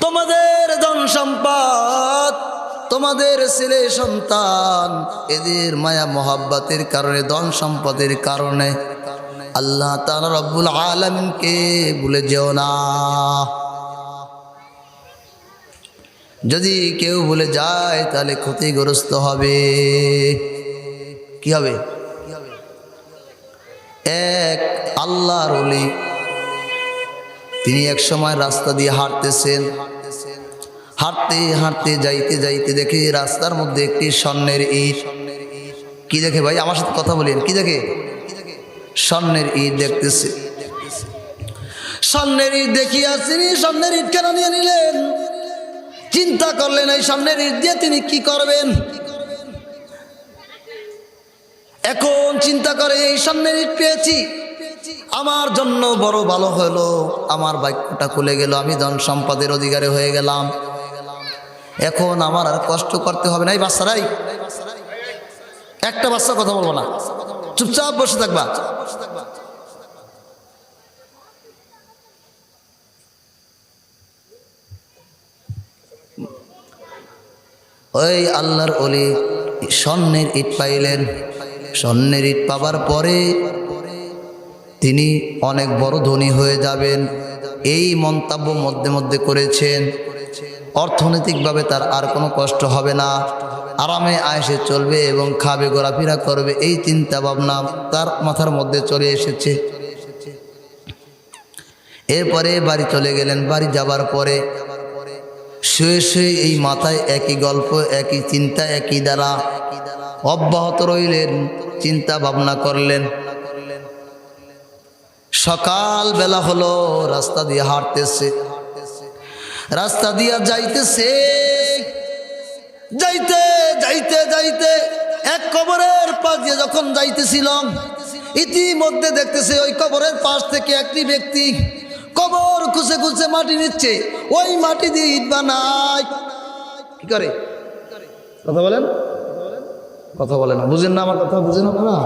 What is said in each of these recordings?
তোমাদের ধন সম্পদ, তোমাদের ছেলে সন্তান, এদের মায়া মোহাব্বতের কারণে, ধন সম্পদের কারণে আল্লাহ তাআলা রব্বুল আলামিনকে ভুলে যেও না। যদি কেউ ভুলে যায়, তাহলে ক্ষতিগ্রস্ত হবে। কি হবে? এক, আল্লাহর অলি তিনি এক সময় রাস্তা দিয়ে হাঁটতেছেন। হাঁটতে হাঁটতে, যাইতে যাইতে দেখে রাস্তার মধ্যে একটি স্বর্ণের ইট। কি দেখে ভাই? আমার সাথে কথা বলেন। কি দেখে? স্বর্ণের ইট দেখতেছে। স্বর্ণের ইট দেখিয়া তিনি স্বর্ণের ইট কেন নিয়ে নিলেন? চিন্তা করলেন, এই স্বর্ণের ইট দিয়ে তিনি কি করবেন? এখন চিন্তা করে, এই স্বর্ণের ইট পেয়েছি। আমার জন্য বড় ভালো হলো। আমার বাক্যটা খুলে গেল। আমি ধন সম্পদের অধিকারী হয়ে গেলাম। এখন আমার আর কষ্ট করতে হবে না। এই বাচ্চারাই, একটা বাচ্চা কথা বলব না। চুপচাপ বসে থাকবা। ওই আল্লাহর অলি স্বর্ণের ইট পাইলেন। স্বর্ণের ইট পাবার পরে তিনি অনেক বড় ধনী হয়ে যাবেন। এই মন্তব্য মধ্যে মধ্যে করেছেন। অর্থনৈতিকভাবে তার আর কোনো কষ্ট হবে না। আরামে আয়সে চলবে এবং খাবে, ঘোরাফেরা করবে, এই চিন্তা ভাবনা তার মাথার মধ্যে চলে এসেছে। এরপরে বাড়ি চলে গেলেন। বাড়ি যাবার পরে শুয়ে শুয়ে এই মাথায় একই গল্প, একই চিন্তা, একই দ্বারা অব্যাহত রইলেন, চিন্তা ভাবনা করলেন। সকাল বেলা হলো, রাস্তা দিয়ে হাঁটতেছে। রাস্তা দিয়া যাইতেছে। যাইতে যাইতে যাইতে এক কবরের পাশ দিয়ে যখন যাইতেছিলাম, ইতিমধ্যে দেখতেছে ওই কবরের পাশ থেকে একটি ব্যক্তি কবর খুঁজে খুঁজে মাটি নিচ্ছে। ওই মাটি দিয়ে ইট বানায়। কি করে? কথা বলেন? কথা বলে না। বুঝেন না আমার কথা? বুঝেন আপনারা?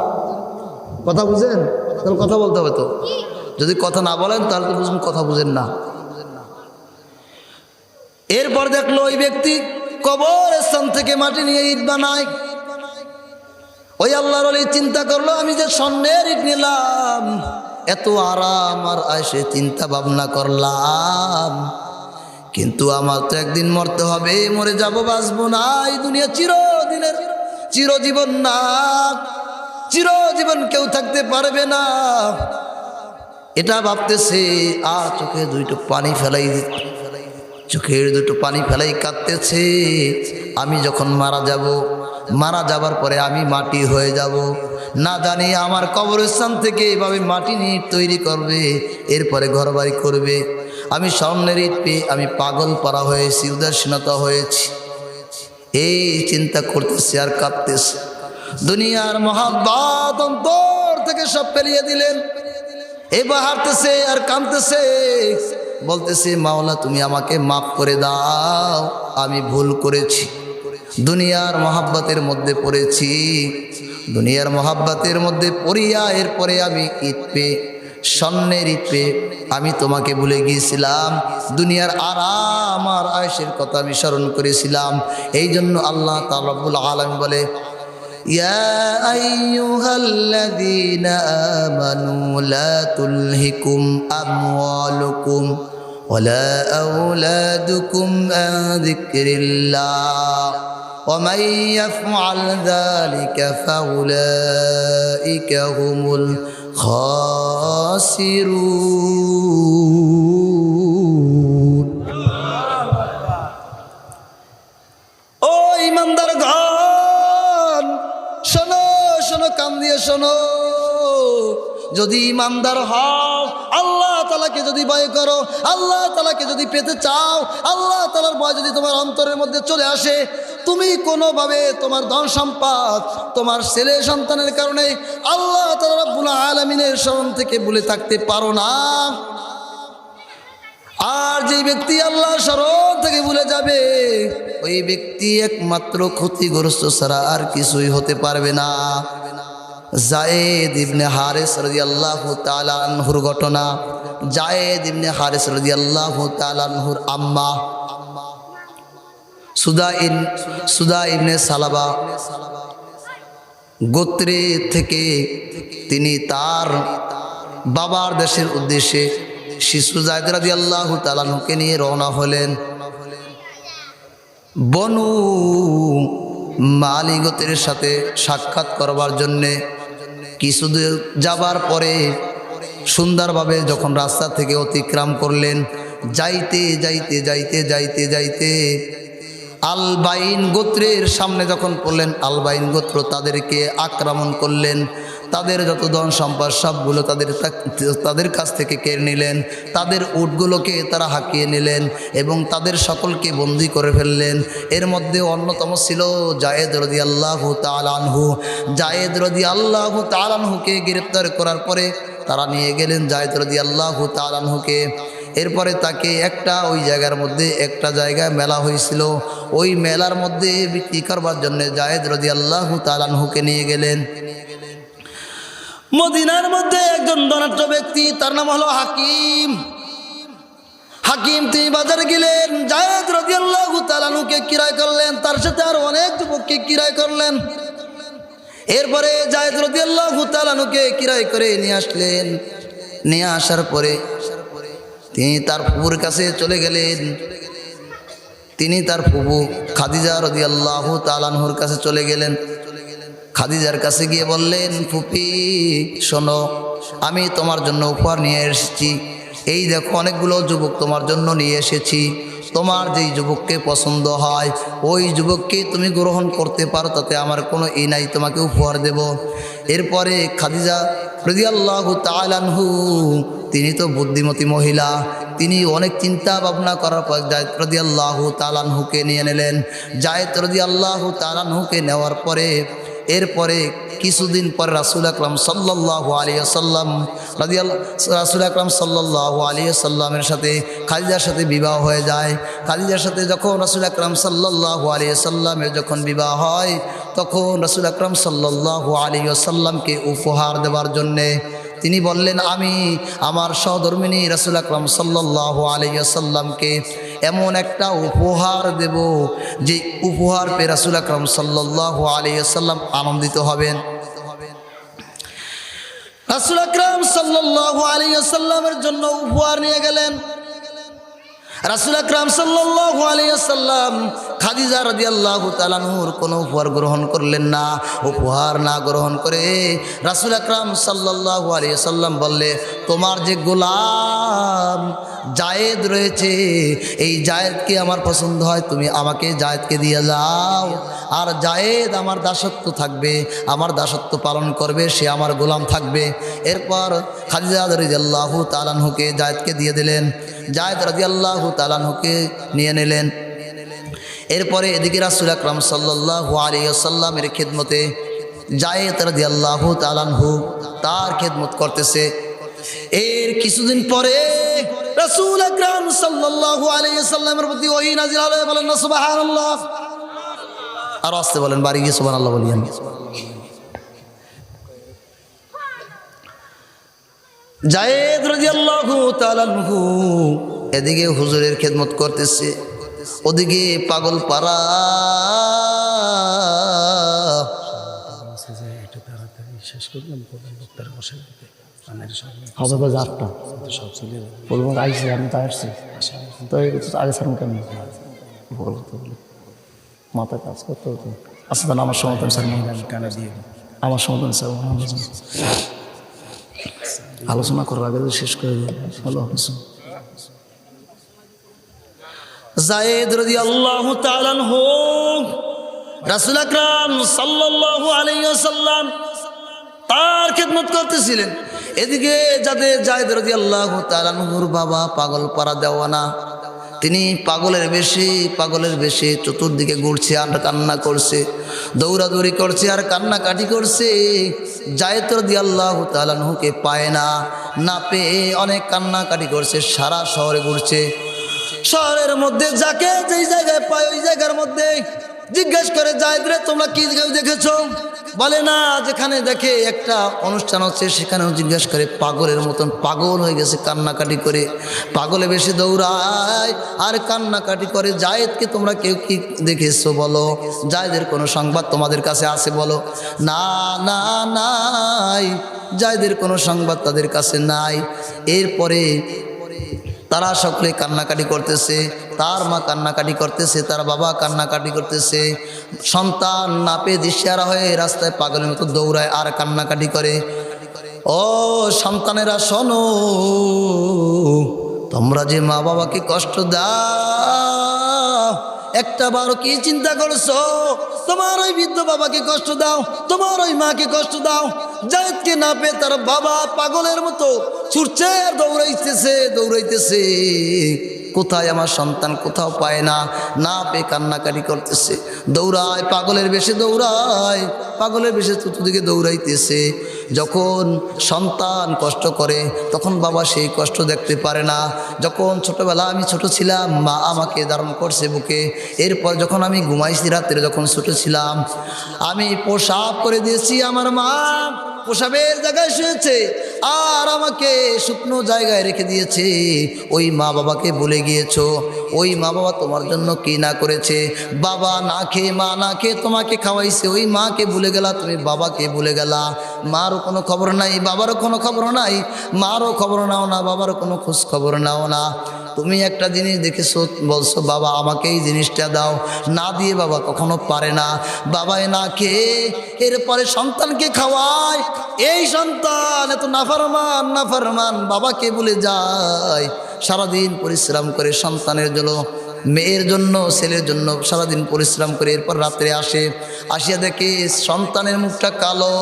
কথা বুঝেন? তাহলে কথা বলতে হবে তো। যদি কথা না বলেন তাহলে তো বুঝুন কথা বুঝেন না। এরপর দেখল ওই ব্যক্তি কবর স্থান থেকে মাটি নিয়ে ইট বানায়। ওই আল্লাহর চিন্তা করল আমি যে স্বর্ণের ইট নিলাম। এত আরাম আর আসে চিন্তা ভাবনা করলাম। কিন্তু আমার তো একদিন মরতে হবে, মরে যাব, বাঁচবো না। এই দুনিয়া চিরদিনের, চিরজীবন না। চিরজীবন কেউ থাকতে পারবে না। এটা ভাবতেছে, আর চোখে দুইটো পানি ফেলাই চোখের দুটো পানি ফেলাই কাঁদতেছে। আমি যখন মারা যাব, মারা যাবার পরে আমি মাটি হয়ে যাব। না জানি আমার কবরস্থান থেকে এভাবে মাটি নিয়ে তৈরি করবে, এরপরে ঘর বাড়ি করবে। আমি স্বর্ণের ইট পেয়ে আমি পাগল পারা হয়েছি, উদাসীনতা হয়েছি। এই চিন্তা করতেছি আর কাঁদতেছে। দুনিয়ার মহাব্বাত অন্তর থেকে সব পেরিয়ে দিলেন। এবার হাঁটতেছে আর কাঁদতেছে। বলতেছে, মাওলা, তুমি আমাকে মাফ করে দাও, আমি ভুল করেছি। দুনিয়ার মহাব্বাতের মধ্যে পড়েছি। দুনিয়ার মহাব্বাতের মধ্যে পড়িয়া এরপরে আমি ঈদ পেয়ে স্বর্ণের ঈদ পেয়ে আমি তোমাকে ভুলে গিয়েছিলাম দুনিয়ার আরাম আর আয়সের কথা আমি স্মরণ করেছিলাম এই জন্য আল্লাহ তালাবুল আলম বলে يا أيها الذين آمنوا لا تلهكم أموالكم ولا أولادكم عن ذكر الله ومن يفعل ذلك فأولئك هم الخاسرون ও ইমানদার ঘন শোনো শোনো কান দিয়ে শোনো যদি ইমানদার হও আল্লাহ তালাকে যদি ভয় করো আল্লাহ তালাকে যদি পেতে চাও আল্লাহ তালার ভয় যদি তোমার অন্তরের মধ্যে চলে আসে তুমি কোনোভাবে তোমার ধন সম্পদ, তোমার ছেলে সন্তানের কারণে আল্লাহ তালা আলমিনের স্মরণ থেকে ভুলে থাকতে পারো না। আর যে ব্যক্তি আল্লাহ স্মরণ থেকে ভুলে যাবে, ওই ব্যক্তি একমাত্র ক্ষতিগ্রস্ত ছাড়া আর কিছুই হতে পারবে না। জায়েদ ইবনে হারেস রাদিয়াল্লাহু তাআলা আনহুর ঘটনা। জায়েদ ইবনে হারেস রাদিয়াল্লাহু তাআলা আনহুর আম্মা। সুদা ইন সুদা ইবনে সালাবা। গোত্রে থেকে তিনি তার বাবার দেশের উদ্দেশ্যে শিশু জায়দ রাজি আল্লাহ তালানুকে নিয়ে রওনা হলেন। বনু মালিগতের সাথে সাক্ষাৎ করবার জন্যে কিছুদূর যাবার পরে সুন্দরভাবে যখন রাস্তা থেকে অতিক্রম করলেন, যাইতে যাইতে যাইতে যাইতে যাইতে আলবাইন গোত্রের সামনে যখন পড়লেন, আলবাইন গোত্র তাদেরকে আক্রমণ করলেন। তাদের যত ধন সম্পদ সবগুলো তাদের তাদের কাছ থেকে কেড়ে নিলেন। তাদের উটগুলোকে তারা হাঁকিয়ে নিলেন এবং তাদের সকলকে বন্দি করে ফেললেন। এর মধ্যে অন্যতম ছিল জায়েদ রদি আল্লাহ তালানহু জায়েদ রদি আল্লাহ তালানহুকে গ্রেপ্তার করার পরে তারা নিয়ে গেলেন জায়েদ রদি আল্লাহ তালানহুকে এরপরে তাকে একটা ওই জায়গার মধ্যে একটা জায়গায় মেলা হয়েছিল। ওই মেলার মধ্যে বিক্রি করবার জন্যে জায়েদ রদি আল্লাহ তালানহুকে নিয়ে গেলেন। মদিনার মধ্যে একজন ধনাঢ্য ব্যক্তি, তার নাম হলো হাকিম। হাকিম তিনি বাজারে গেলেন, জায়েদ রদি আল্লাহ তালানুকে কিরায় করলেন, তার সাথে আর অনেক যুবককে কিরায় করলেন। এরপরে জায়েদ রদি আল্লাহ তালানুকে কিরায় করে নিয়ে আসলেন। নিয়ে আসার পরে তিনি তার ফুপুর কাছে চলে গেলেন। তিনি তার ফুপু খাদিজা রদি আল্লাহ তালানহুর কাছে চলে গেলেন। খাদিজার কাছে গিয়ে বললেন ফুপি শোনো, আমি তোমার জন্য উপহার নিয়ে এসেছি। এই দেখো, অনেকগুলো যুবক তোমার জন্য নিয়ে এসেছি। তোমার যেই যুবককে পছন্দ হয়, ওই যুবককে তুমি গ্রহণ করতে পারো, তাতে আমার কোনো ই নাই, তোমাকে উপহার দেব। এরপরে খাদিজা রদিয়াল্লাহু তালানহু তিনি তো বুদ্ধিমতী মহিলা। তিনি অনেক চিন্তা ভাবনা করার পর জায়দ রদি আল্লাহ তালানহুকে নিয়ে নিলেন। জায়দ রদি আল্লাহ তালানহুকে নেওয়ার পরে, এরপরে কিছুদিন পর রাসুল আকরাম সাল্লাহ আলিয়াল্লাম রাসুল আকরাম সাল্লাহ আলিয়াল্লামের সাথে খালিদার সাথে বিবাহ হয়ে যায়। খালিদার সাথে যখন রাসুল আকরাম সাল্লাহ আলিয়াল্লামের যখন বিবাহ হয়, তখন রাসুল আকরাম সাল্লাহ আলিয়াল্লামকে উপহার দেওয়ার জন্যে তিনি বললেন, আমি আমার সহধর্মিনী রাসুল আকরাম সাল্লাহ আলিয়াসাল্লামকে এমন একটা উপহার দেব, যে উপহার পে রাসুল আকরম সাল্লাহ আলিয়াল্লাম আনন্দিত হবেন। রাসুল আকরম সাল্লাহ আলিয়াসাল্লামের জন্য উপহার নিয়ে গেলেন। রাসুল আকরাম সাল্লাম খাদিজা রাজি আল্লাহ তালানহুর কোনো উপহার গ্রহণ করলেন না। উপহার না গ্রহণ করে রাসুল আকরাম সাল্লাহ আলিয়া সাল্লাম বললে, তোমার যে গোলাম জায়েদ রয়েছে। এই জায়েদকে আমার পছন্দ হয়, তুমি আমাকে জায়েদকে দিয়ে যাও আর জায়েদ আমার দাসত্ব থাকবে, আমার দাসত্ব পালন করবে, সে আমার গোলাম থাকবে। এরপর খাদিজা রাজি আল্লাহ তালানহুকে জায়েদকে দিয়ে দিলেন। জায়দ রাজি আল্লাহ তালানহুকে নিয়ে নিলেন। এরপরে এদিকে রাসুল আকরাম সাল্লাহ আলিয়াল্লামের খেদমতে জায়েদ রাজি আল্লাহ তালানহু তার খেদমত করতেছে। এর কিছুদিন পরে রাসুল আকরাম সাল্লাহ আলিয়াল্লামের প্রতি ওই নাজির আলাই বলেন, না সুবাহ আর আসতে বলেন, বাড়ি গিয়ে সুবাহ আল্লাহ বলিয়েন জায়েদ রাজিয়াল্লাহু তাআলাহু এদিকে হুজুরের খেদমত করতেছে, ওদিকে পাগল পাড়া। শেষ করলাম বসে হবে বাজে আটটা। সব চলে যাবে বলব আইসি আমি তো আসছি তো এই তো আগে কেন? তো মাথা কাজ করতে হতো আচ্ছা তাহলে আমার সমতন স্যার কানে দিয়ে আমার সমতন স্যার আলোচনা করার আগে শেষ করে দিই। ভালো কিছু জায়েদ রাদিয়াল্লাহু তাআলা আনহু রাসূল আকরাম সাল্লাল্লাহু আলাইহি ওয়াসাল্লাম তার খেদমত করতেছিলেন। এদিকে যাদের জায়েদ রাদিয়াল্লাহু তাআলা আনহুর বাবা পাগল পাড়া দেওয়ানা, তিনি পাগলের বেশি পাগলের বেশি চতুর্দিকে ঘুরছে আর কান্না করছে, দৌড়াদৌড়ি করছে আর কান্নাকাটি করছে। জায়তর দিয়ে আল্লাহ তালানহুকে পায় না না পেয়ে অনেক কান্নাকাটি করছে, সারা শহরে ঘুরছে। শহরের মধ্যে যাকে যেই জায়গায় পায়, ওই জায়গার মধ্যে জিজ্ঞেস করে, জায়দ রে, তোমরা কি দেখেছ? বলে, না, যেখানে দেখে একটা অনুষ্ঠান হচ্ছে, সেখানেও জিজ্ঞেস করে, পাগলের মতন পাগল হয়ে গেছে কান্নাকাটি করে। পাগলে বেশি দৌড়ায়, আর কান্নাকাটি করে। জায়েদকে তোমরা কেউ কি দেখেছ বলো? জায়েদের কোনো সংবাদ তোমাদের কাছে আছে বলো? না না, নাই। জায়েদের কোনো সংবাদ তাদের কাছে নাই। এরপরে তারা সকলে কান্নাকাটি করতেছে, তার মা কান্নাকাটি করতেছে, তার বাবা কান্নাকাটি করতেছে। সন্তান না পেয়ে দিশারা হয়ে রাস্তায় পাগলের মতো দৌড়ায় আর কান্নাকাটি করে। ও সন্তানেরা, শোনো, তোমরা যে মা বাবাকে কষ্ট দাও একটা বারো কি চিন্তা করছ? তোমার ওই বৃদ্ধ বাবাকে কষ্ট দাও, তোমার ওই মাকে কষ্ট দাও। জায়দকে না পেয়ে তার বাবা পাগলের মতো ছুটছে, দৌড়াইতেছে দৌড়াইতেছে। কোথায় আমার সন্তান কোথাও পায় না না পেয়ে কান্নাকাটি করতেছে। দৌড়ায়, পাগলের বেশে দৌড়ায়, পাগলের বেশে চতুর্দিকে দৌড়াইতেছে। যখন সন্তান কষ্ট করে, তখন বাবা সেই কষ্ট দেখতে পারে না। যখন ছোটবেলা আমি ছোট ছিলাম, মা আমাকে ধারণ করছে বুকে। এরপর যখন আমি ঘুমাইছি রাত্রে যখন ছোট ছিলাম, আমি পোশাক করে দিয়েছি আমার মা। পোশাবের জায়গায় শুয়েছে, আর আমাকে শুকনো জায়গায় রেখে দিয়েছে। ওই মা বাবাকে বলে গিয়েছো? ওই মা বাবা তোমার জন্য কি না করেছে? বাবা না খেয়ে, মা না খেয়ে তোমাকে খাওয়াইছে। ওই মাকে ভুলে গেলা, তুমি বাবাকে ভুলে গেলা। মারও কোনো খবর নাই, বাবারও কোনো খবর নাই, মারও খবর নাও না, বাবারও কোনো খোঁজ খবর নাও না। তুমি একটা জিনিস দেখেছ, বলছো, বাবা, আমাকে এই জিনিসটা দাও। না দিয়ে বাবা কখনো পারে না। বাবাই না খেয়ে, এরপরে সন্তানকে খাওয়ায়। এই সন্তান এত নাফারমান নাফারমান, বাবাকে বলে যায়। সারাদিন পরিশ্রম করে সন্তানের জন্য মেয়ের জন্য, ছেলের জন্য সারাদিন পরিশ্রম করে এরপর রাত্রে আসে, আসিয়া দেখে সন্তানের মুখটা কালো,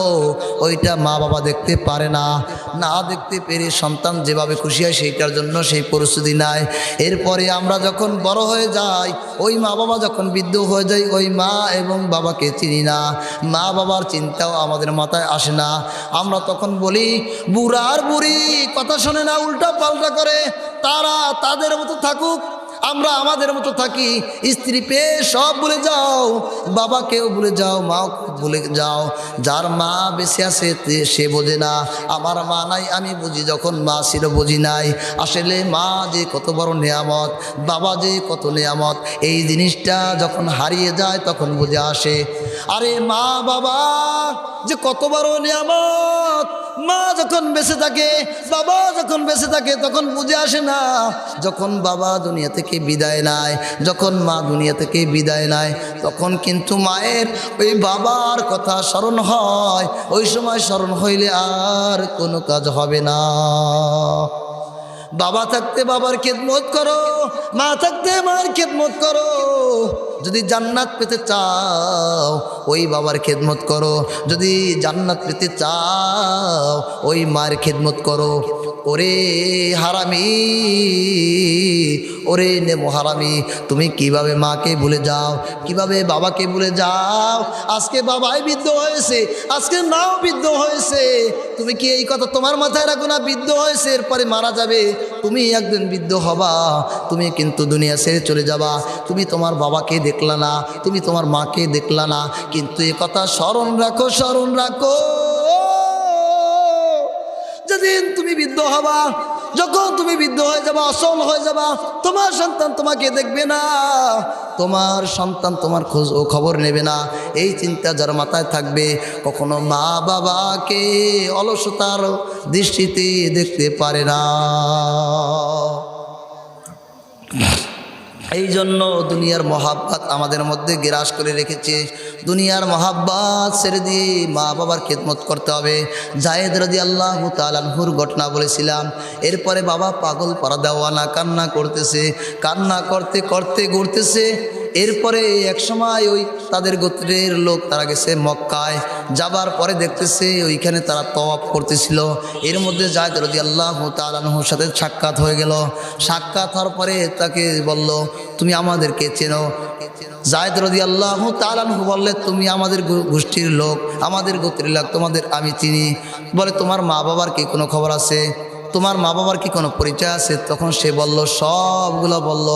ওইটা মা বাবা দেখতে পারে না। না দেখতে পেরে সন্তান যেভাবে খুশি হয় সেইটার জন্য সেই পরিস্থিতি নাই এরপরে আমরা যখন বড় হয়ে যাই, ওই মা বাবা যখন বৃদ্ধ হয়ে যায়, ওই মা এবং বাবাকে চিনি না। মা বাবার চিন্তাও আমাদের মাথায় আসে না। আমরা তখন বলি, বুড়ার বুড়ি, কথা শোনে না, উল্টা পাল্টা করে। তারা তাদের মতো থাকুক আমরা আমাদের মতো থাকি। স্ত্রী পেয়ে সব ভুলে যাও, বাবাকেও ভুলে যাও, মাও ভুলে যাও। যার মা বেশি আছে সে বোঝে না। আমার মা নাই, আমি বুঝি, যখন মা ছিল বুঝি নাই। আসলে মা যে কত বড় নিয়ামত, বাবা যে কত নিয়ামত, এই জিনিসটা যখন হারিয়ে যায় তখন বুঝে আসে। আরে মা বাবা, যে কত বড় নিয়ামত। মা যখন বেঁচে থাকে, বাবা যখন বেঁচে থাকে, তখন বুঝে আসে না, যখন বাবা দুনিয়া থেকে বিদায় নেয়, যখন মা দুনিয়া থেকে বিদায় নেয়, তখন কিন্তু মায়ের ওই বাবার কথা স্মরণ হয়। ওই সময় স্মরণ হইলে আর কোনো কাজ হবে না। বাবা থাকতে বাবার খেদমত করো, মা থাকতে মার খেদমত করো। যদি জান্নাত পেতে চাও, ওই বাবার খেদমত করো। যদি জান্নাত পেতে চাও, ওই মার খেদমত করো। ওরে হারামি ওরে নে মহারামি তুমি কীভাবে মাকে ভুলে যাও? কীভাবে বাবাকে ভুলে যাও? আজকে বাবাই বৃদ্ধ হয়েছে, আজকে মাও বৃদ্ধ হয়েছে। তুমি কি এই কথা তোমার মাথায় রাখো না? বৃদ্ধ হয়েছে, এরপরে মারা যাবে। তুমি একদিন বৃদ্ধ হবা, তুমি কিন্তু দুনিয়া ছেড়ে চলে যাবা। তুমি তোমার বাবাকে দেখলা না, তুমি তোমার মাকে দেখলা না। কিন্তু এ কথা স্মরণ রাখো স্মরণ রাখো। যেদিন তুমি বৃদ্ধ হবা, যখন তুমি বৃদ্ধ হয়ে যাবা, অসল হয়ে যাবা, তোমার সন্তান তোমাকে দেখবে না। তোমার সন্তান তোমার খোঁজ ও খবর নেবে না। এই চিন্তা যার মাথায় থাকবে, কখনো মা বাবাকে অলসতার দৃষ্টিতে দেখতে পারে না। এই জন্য দুনিয়ার মহাব্বাত আমাদের মধ্যে গ্রাস করে রেখেছে। দুনিয়ার মহাব্বাত ছেড়ে দিয়ে মা বাবার খেদমত করতে হবে। জায়েদ রদি আল্লাহ তালানহুর ঘটনা বলেছিলাম, এরপরে বাবা পাগল পারা দেওয়ানা, কান্না করতেছে, কান্না করতে করতে, ঘুরতেছে। এরপরে এক সময় ওই তাদের গোত্রের লোক তারা গেছে মক্কায়। যাবার পরে দেখতেছে ওইখানে তারা তওয়াব করতেছিল। এর মধ্যে জায়দ রদি আল্লাহ তালানহুর সাথে সাক্ষাৎ হয়ে গেল। সাক্ষাৎ হওয়ার পরে তাকে বলল, তুমি আমাদেরকে চেনো। জায়দ রদি আল্লাহ তালানহু বললে, তুমি আমাদের গোষ্ঠীর লোক, আমাদের গোত্রের লোক, তোমাদের আমি চিনি। বলে, তোমার মা বাবার কি কোনো খবর আছে? তোমার মা বাবার কি কোনো পরিচয় আছে? তখন সে বলল, সবগুলো বলল।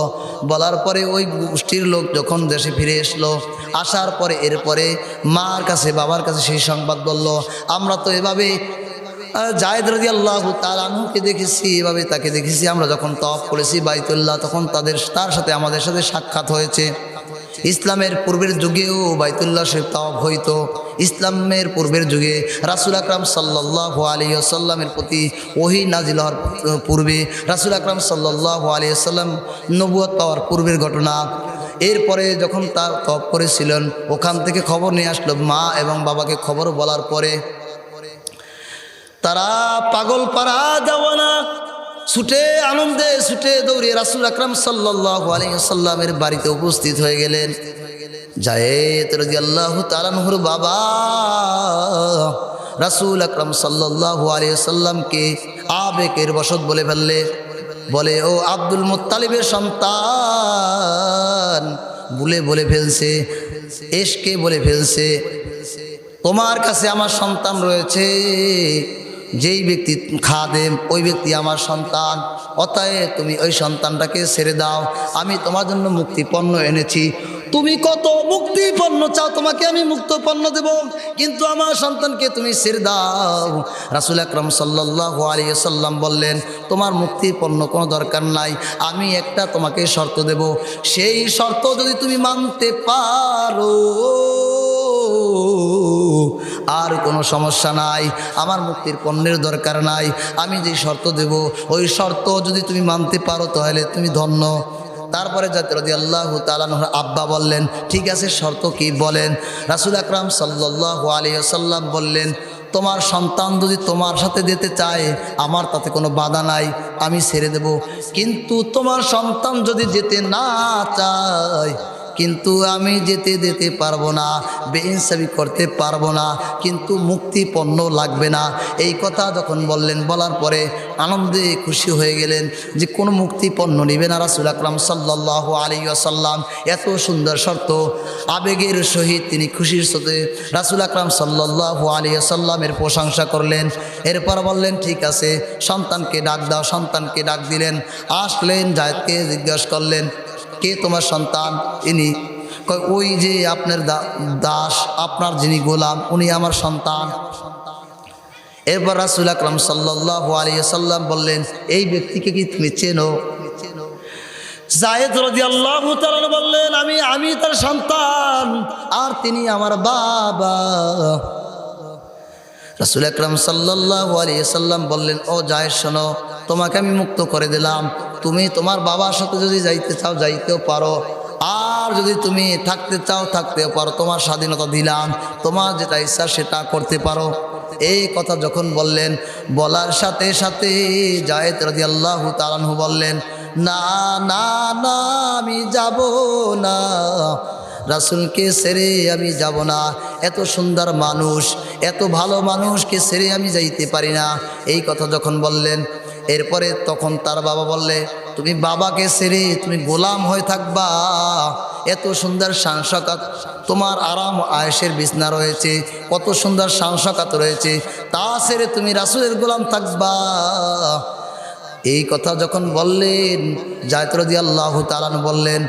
বলার পরে ওই গোষ্ঠীর লোক যখন দেশে ফিরে এসলো, আসার পরে এরপরে মার কাছে, বাবার কাছে সেই সংবাদ বলল, আমরা তো এভাবে জায়েদ রাজি আল্লাহ তালানহুকে দেখেছি, এভাবে তাকে দেখেছি। আমরা যখন তফ করেছি বাইতুল্লাহ, তখন তাদের, তার সাথে আমাদের সাথে সাক্ষাৎ হয়েছে। ইসলামের পূর্বের যুগেও বাইতুল্লাহ শরীফ তাওয়াব হইতো ইসলামের পূর্বের যুগে রাসুল আকরাম সাল্লাহ আলী আসাল্লামের প্রতি ওহি নাজিল হওয়ার পূর্বে রাসুল আকরাম সাল্লাহ আলী আসাল্লাম নবুয়ত পাওয়ার পূর্বের ঘটনা। এরপরে যখন তার তপ করেছিলেন, ওখান থেকে খবর নিয়ে আসলো মা এবং বাবাকে খবর বলার পরে, তারা পাগল পাড়া দেওয়ানা ছুটে আনন্দে ছুটে দৌড়ে রাসুল আকরাম সাল্লাহ আলিয়াল্লামের বাড়িতে উপস্থিত হয়ে গেলেন। জায়েদ রাজি আল্লাহ তালানহুর বাবা রাসুল আকরাম সাল্লাহ আলিয়াল্লামকে আবেকের বসত বলে ফেললে। বলে, ও আব্দুল মোত্তালিবের সন্তান। বলে বলে ফেলছে, এসকে বলে ফেলছে, তোমার কাছে আমার সন্তান রয়েছে। যেই ব্যক্তি খাদেম ওই ব্যক্তি আমার সন্তান। অতএব তুমি ওই সন্তানটাকে ছেড়ে দাও। আমি তোমার জন্য মুক্তিপণ্য এনেছি। তুমি কত মুক্তিপণ্য চাও, তোমাকে আমি মুক্ত পণ্য দেব। কিন্তু আমার সন্তানকে তুমি ছেড়ে দাও। রাসুল আকরম সাল্লাহ আলী সাল্লাম বললেন, তোমার মুক্তিপণ্য কোনো দরকার নাই। আমি একটা তোমাকে শর্ত দেব। সেই শর্ত যদি তুমি মানতে পারো আর কোনো সমস্যা নাই। আমার মুক্তির পণ্যের দরকার নাই। আমি যে শর্ত দেব, ওই শর্ত যদি তুমি মানতে পারো তাহলে তুমি ধন্য। তারপরে যাতে রদি আল্লাহ তালানহর আব্বা বললেন, ঠিক আছে, শর্ত কি? বলেন, রাসুল আকরাম সাল্লাহ আলিয়াল্লাম বললেন, তোমার সন্তান যদি তোমার সাথে যেতে চায়, আমার তাতে কোনো বাধা নাই, আমি ছেড়ে দেব। কিন্তু তোমার সন্তান যদি যেতে না চায় কিন্তু আমি যেতে দিতে পারব না বেইনসাবি করতে পারব না, কিন্তু মুক্তিপণ্য লাগবে না। এই কথা যখন বললেন, বলার পরে আনন্দে খুশি হয়ে গেলেন যে কোনো মুক্তিপণ্য নেবে না রাসুল আকরাম সাল্লাহ আলী আসাল্লাম এত সুন্দর শর্ত, আবেগের সহিত তিনি খুশির সাথে রাসুল আকরাম সাল্লাহ আলী আসাল্লামের প্রশংসা করলেন। এরপর বললেন, ঠিক আছে, সন্তানকে ডাক দাও। সন্তানকে ডাক দিলেন, আসলেন, জায়দকে জিজ্ঞাসা করলেন কে তোমার সন্তান? ইনি। ওই যে আপনার দাস, আপনার যিনি গোলাম, উনি আমার সন্তান। এরপর রাসুল আকরম সাল্লাহ আলী সাল্লাম বললেন, এই ব্যক্তিকে কি তুমি চেনো? বললেন, আমি আমি তার সন্তান, আর তিনি আমার বাবা। রাসুল আকরাম সাল্লাহ আলী সাল্লাম বললেন, ও যায় শোনো, তোমাকে আমি মুক্ত করে দিলাম। তুমি তোমার বাবার সাথে যদি যাইতে চাও, যাইতেও পারো। আর যদি তুমি থাকতে চাও, থাকতেও পারো। তোমার স্বাধীনতা দিলাম। তোমার যেটা ইচ্ছা, সেটা করতে পারো। এই কথা যখন বললেন, বলার সাথে সাথে জায়েদ রদি আল্লাহ তালানহু বললেন, না না না, আমি যাব না। রাসুলকে সেরে আমি যাব না। এত সুন্দর মানুষ, এত ভালো মানুষকে সেরে আমি যাইতে পারি না। এই কথা যখন বললেন, এরপরে তখন তার বাবা বললে, তুমি বাবাকে সেরে তুমি গোলাম হয়ে থাকবা। এত সুন্দর সাংসকাত, তোমার আরাম আয়েসের বিছনা রয়েছে। কত সুন্দর সাংসকাত রয়েছে। তা সেরে তুমি রাসুলের গোলাম থাকবা। এই কথা যখন বললেন জায়তরদি আল্লাহ তালান বললেন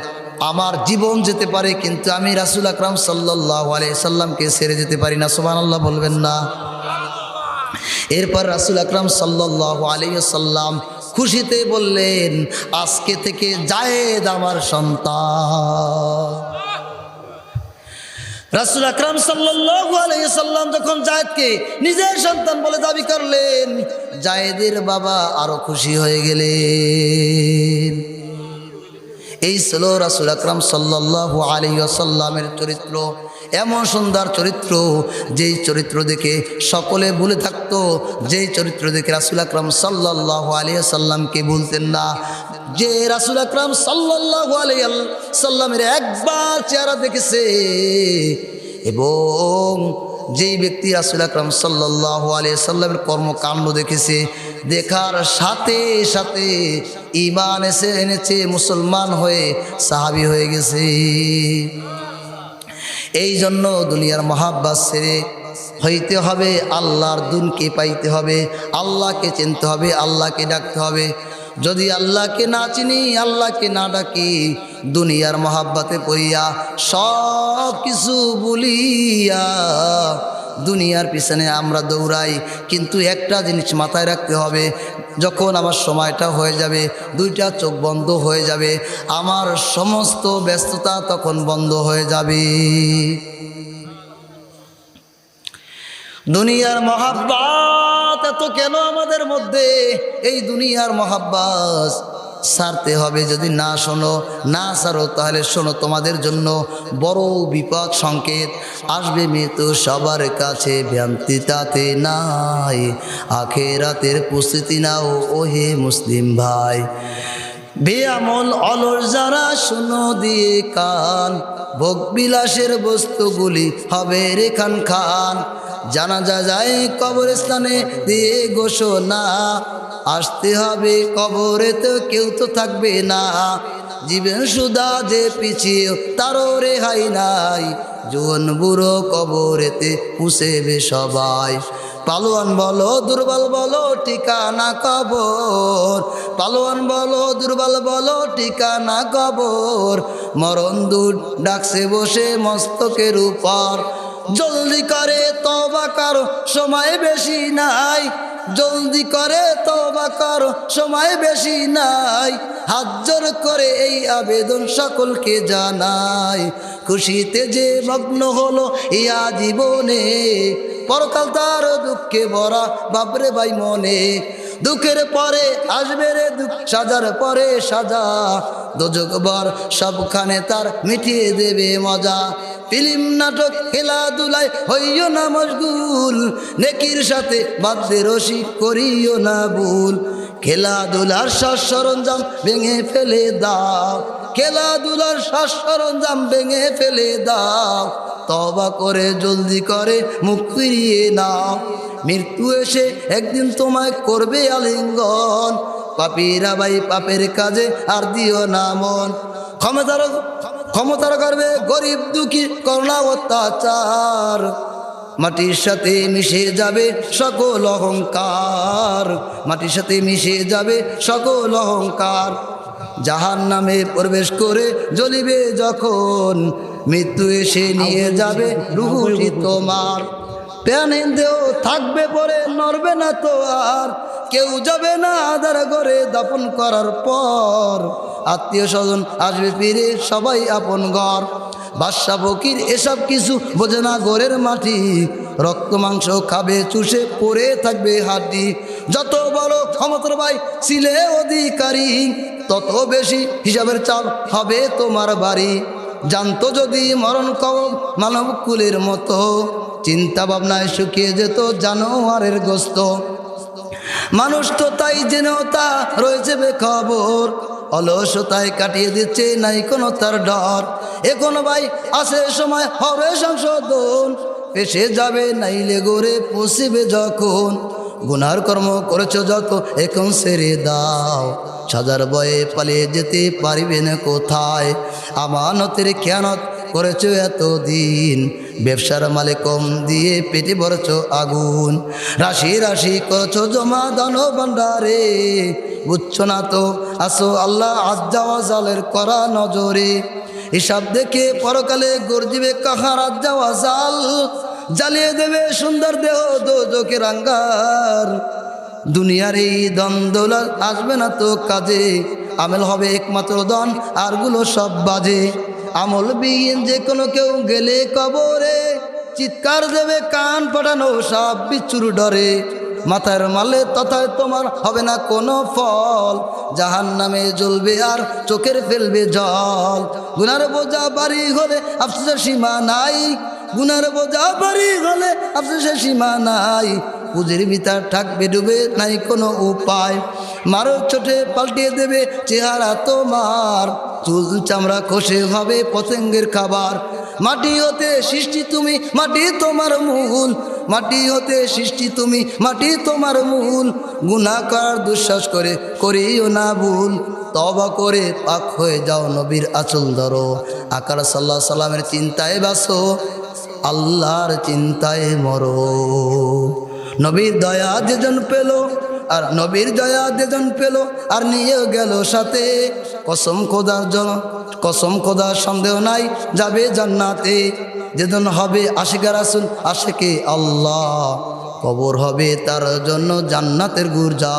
আমার জীবন যেতে পারে, কিন্তু আমি রাসুল আকরাম সাল্লাহ সাল্লামকে সেরে যেতে পারি না। সোমান আল্লাহ বলবেন না। এরপর রাসুল আকরাম সাল্লাহ সাল্লাম খুশিতে বললেন, আজকে থেকে জায়েদ আমার সন্তান। রাসুল আকরাম সাল্লাম যখন জায়েদকে নিজের সন্তান বলে দাবি করলেন, জায়েদের বাবা আরও খুশি হয়ে গেলেন। এই ছিল রাসুল আকরাম সাল্লাহু আলী আসাল্লামের চরিত্র। এমন সুন্দর চরিত্র, যেই চরিত্র দেখে সকলে ভুলে থাকতো, যেই চরিত্র দেখে রাসুল আকরাম সাল্লাহ আলী সাল্লামকে ভুলতেন না। যে রাসুল আকরাম সাল্লাহ আলী সাল্লামের একবার চেহারা দেখেছে, এবং যেই ব্যক্তি রাসুল আকরাম সাল্লাহ আলিয়া সাল্লামের কর্মকাণ্ড দেখেছে, দেখার সাথে সাথে ইমান এসে এনেছে, মুসলমান হয়ে সাহাবি হয়ে গেছে। এই জন্য দুনিয়ার মহাব্বাস ছেড়ে হইতে হবে, আল্লাহর দুনকে পাইতে হবে, আল্লাহকে চিনতে হবে, আল্লাহকে ডাকতে হবে। যদি আল্লাহকে না চিনি, আল্লাহকে না ডাকি দুনিয়ার মহাব্বাতে পড়িয়া সব কিছু বলিয়া দুনিয়ার পিছনে আমরা দৌড়াই। কিন্তু একটা জিনিস মাথায় রাখতে হবে, যখন আমার সময়টা হয়ে যাবে, দুইটা চোখ বন্ধ হয়ে যাবে, আমার সমস্ত ব্যস্ততা তখন বন্ধ হয়ে যাবে। দুনিয়ার মহাব্বাত এত কেন আমাদের মধ্যে? এই দুনিয়ার মহাব্বাস সারতে হবে। যদি না শোনো, না সারো তাহলে শোনো, তোমাদের জন্য বড় বিপদ সংকেত আসবে মৃত্যু সবার কাছে। ভ্রান্তি তাতে নাই, আখেরাতের প্রস্তুতি নাও, ওহে মুসলিম ভাই। বেআমল অলর যারা শুনো, দিয়ে কান ভোগ বিলাসের বস্তুগুলি হবে রেখান খান। জানা যা যায় কবরস্থানে দিয়ে ঘোষণা, আসতে হবে কবরে তো কেউ তো থাকবে না। জীবন সুদা যে পিছিয়ে তারও রেহাই নাই। জোন বুড়ো কবরেতে পুষেবে সবাই। পালোয়ান বলো, দুর্বল বলো, ঠিকানা কবর। পালোয়ান বলো, দুর্বল বলো, ঠিকানা কবর। মরণ দূর ডাকছে বসে মস্তকের উপর। জলদি করে তবা কারও, সময় বেশি নাই। জলদি করে তবা কারও, সময় বেশি নাই। হাত জোর করে এই আবেদন সকলকে জানাই। খুশিতে যে মগ্ন হলো ইয়া জীবনে পরকাল তার দুঃখে ভরা বাবরে ভাই মনে। দুঃখের পরে আসবে রে দুঃখ, সাজার পরে সাজা। দোজকবার সবখানে তার মিটিয়ে দেবে মজা। ফিল্ম নাটক খেলাধুলায় হইও না মশগুল, নেকির সাথে বাদ্যে রসি করিও না ভুল। খেলাধুলার সাজ সরঞ্জাম ভেঙে ফেলে দাও, খেলাধুলার সাজ সরঞ্জাম ভেঙে ফেলে দাও। তবা করে, জলদি করে, মুখ ফিরিয়ে নাও। মৃত্যু এসে একদিন তোমায় করবে আলিঙ্গন। পাপিরা ভাই পাপের কাজে আর দিও না মন। ক্ষমতার ক্ষমতার করবে গরিব দুঃখী করোনা অত্যাচার। মাটির সাথে মিশে যাবে সকল অহংকার। মাটির সাথে মিশে যাবে সকল অহংকার। জাহান নামে প্রবেশ করে জ্বলিবে যখন, মৃত্যু এসে নিয়ে যাবে রুহুটি তোমার। প্যানে দেও থাকবে পরে নড়বে না তো আর। কেউ যাবে না আধার ঘরে দাপন করার পর। আত্মীয় স্বজন আসবে ফিরে, সবাই আপন ঘর। বাদশা ফকির এসব কিছু বোঝে না গোরের মাটি। রক্ত, মাংস খাবে, চুষে, পড়ে থাকবে হাড্ডি। যত বড় ক্ষমতার ভাই, ছিলে অধিকারী। তত বেশি হিসাবের চাপ হবে তোমার বাড়ি। জানতো যদি মরণ কব মানব কুলের মতো। চিন্তা ভাবনায় শুকিয়ে যেত জানোয়ারের গোস্ত। মানুষ তো তাই জেনেও তা রয়েছে বেখবর। অলসতায় কাটিয়ে দিচ্ছে, নাই কোনো তার ডর। এখন ভাই আসে সময়, হবে সংশোধন। এসে যাবে, নাইলে গোরে পৌঁছিবে যখন। গুনার কর্ম করেছ যত এখন সেরে দাও। সাজার বয়ে পালিয়ে যেতে পারিবে না কোথায়? আমানতের খেয়ানত করেছ এতদিন? ব্যবসার মালে কম দিয়ে পেটে ভরছ আগুন। রাশি রাশি করছ জমা দানো ভান্ডারে বুঝছ না তো? আসো আল্লাহ আজ্জাওয়া জালের করা নজরে। হিসাব দেখে পরকালে গর্জিবে কাহার আজ্জাওয়া জাল। জ্বালিয়ে দেবে সুন্দর দেহ দোজকে রাঙ্গার। দুনিয়ার এই দ্বন্দ্ব আসবে না তো কাজে। আমেল হবে একমাত্র দন আরগুলো সব বাজে। আমল বিহীন যে কোনো কেউ গেলে কবরে, চিৎকার দেবে, কান পাঠানো সব বিচ্ছুর ডরে। মাথার মালে তথায় তোমার হবে না কোনো ফল জাহান নামে জ্বলবে আর চোখের ফেলবে জল। গুনার বোঝা বাড়ি হলে আফসোসের সীমা নাই, গুনার বোঝা বাড়ি হলে আফসোসের সীমা নাই। পুজের ভিতর থাকবে, ডুবে নাই কোনো উপায়। মারো ছোটে পাল্টিয়ে দেবে চেহারা তোমার। চুল চামড়া কষে হবে পতঙ্গের খাবার। মাটি হতে সৃষ্টি তুমি, মাটি তোমার মূল। মাটি হতে সৃষ্টি তুমি, মাটি তোমার মূল। গুণাকার দুঃশ্বাস করে, করিও না ভুল। তবা করে পাক হয়ে যাও নবীর আচল ধরো। আকার সাল্লাহ সাল্লামের চিন্তায় বাসো, আল্লাহর চিন্তায় মরো। নবীর দয়া যেজন পেল আর নবীর দয়া দেজন পেল আর নিয়েও গেল সাথে। কসম খোদার জন কসম খোদার সন্দেহ নাই, যাবে জান্নাতে। যেজন হবে আশিকা রাসুল, আশেকে আল্লাহ। কবর হবে তার জন্য জান্নাতের গুরজা